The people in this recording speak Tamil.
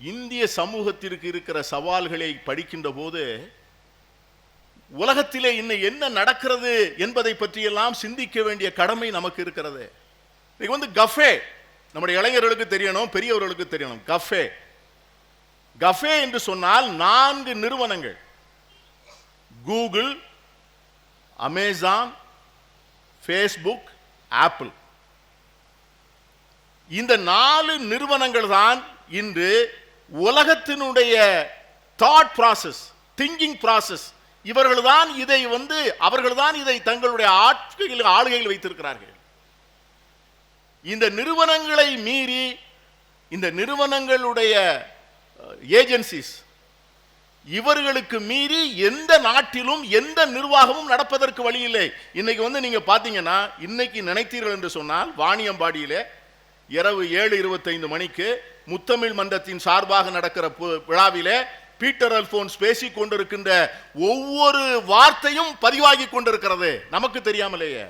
இந்திய சமூகத்திற்கு இருக்கிற சவால்களை படிக்கின்ற போது உலகத்திலே இன்னும் என்ன நடக்கிறது என்பதை பற்றியெல்லாம் சிந்திக்க வேண்டிய கடமை நமக்கு இருக்கிறது. இன்னைக்கு வந்து கஃபே. நம்முடைய இளைஞர்களுக்கு தெரியணும் பெரியவர்களுக்கு தெரியணும். கஃபே. கஃபே என்று சொன்னால் நான்கு நிறுவனங்கள். Google Amazon Facebook Apple. இந்த நாலு நிறுவனங்கள் தான் இன்று உலகத்தினுடைய தாட் ப்ராசஸ் திங்கிங் ப்ராசஸ் இவர்கள் தான் இதை வந்து அவர்கள் தான் இதை தங்களுடைய ஆட்சியில் ஆளுகையில் வைத்திருக்கிறார்கள். இந்த நிறுவனங்களை மீறி இந்த நிறுவனங்களுடைய ஏஜென்சிஸ் இவர்களுக்கு மீறி எந்த நாட்டிலும் எந்த நிர்வாகமும் நடப்பதற்கு வழி இல்லை. இன்னைக்கு வந்து நீங்க பாத்தீங்கன்னா இன்னைக்கு நினைத்தீர்கள் என்று சொன்னால் வாணியம்பாடியிலே இரவு ஏழு இருபத்தைந்து மணிக்கு முத்தமிழ் மன்றத்தின் சார்பாக நடக்கிற பு- விழாவிலே பீட்டர் அல்போன்ஸ் பேசிக் கொண்டிருக்கின்ற ஒவ்வொரு வார்த்தையும் பதிவாகி கொண்டிருக்கிறது. நமக்கு தெரியாமலேயே.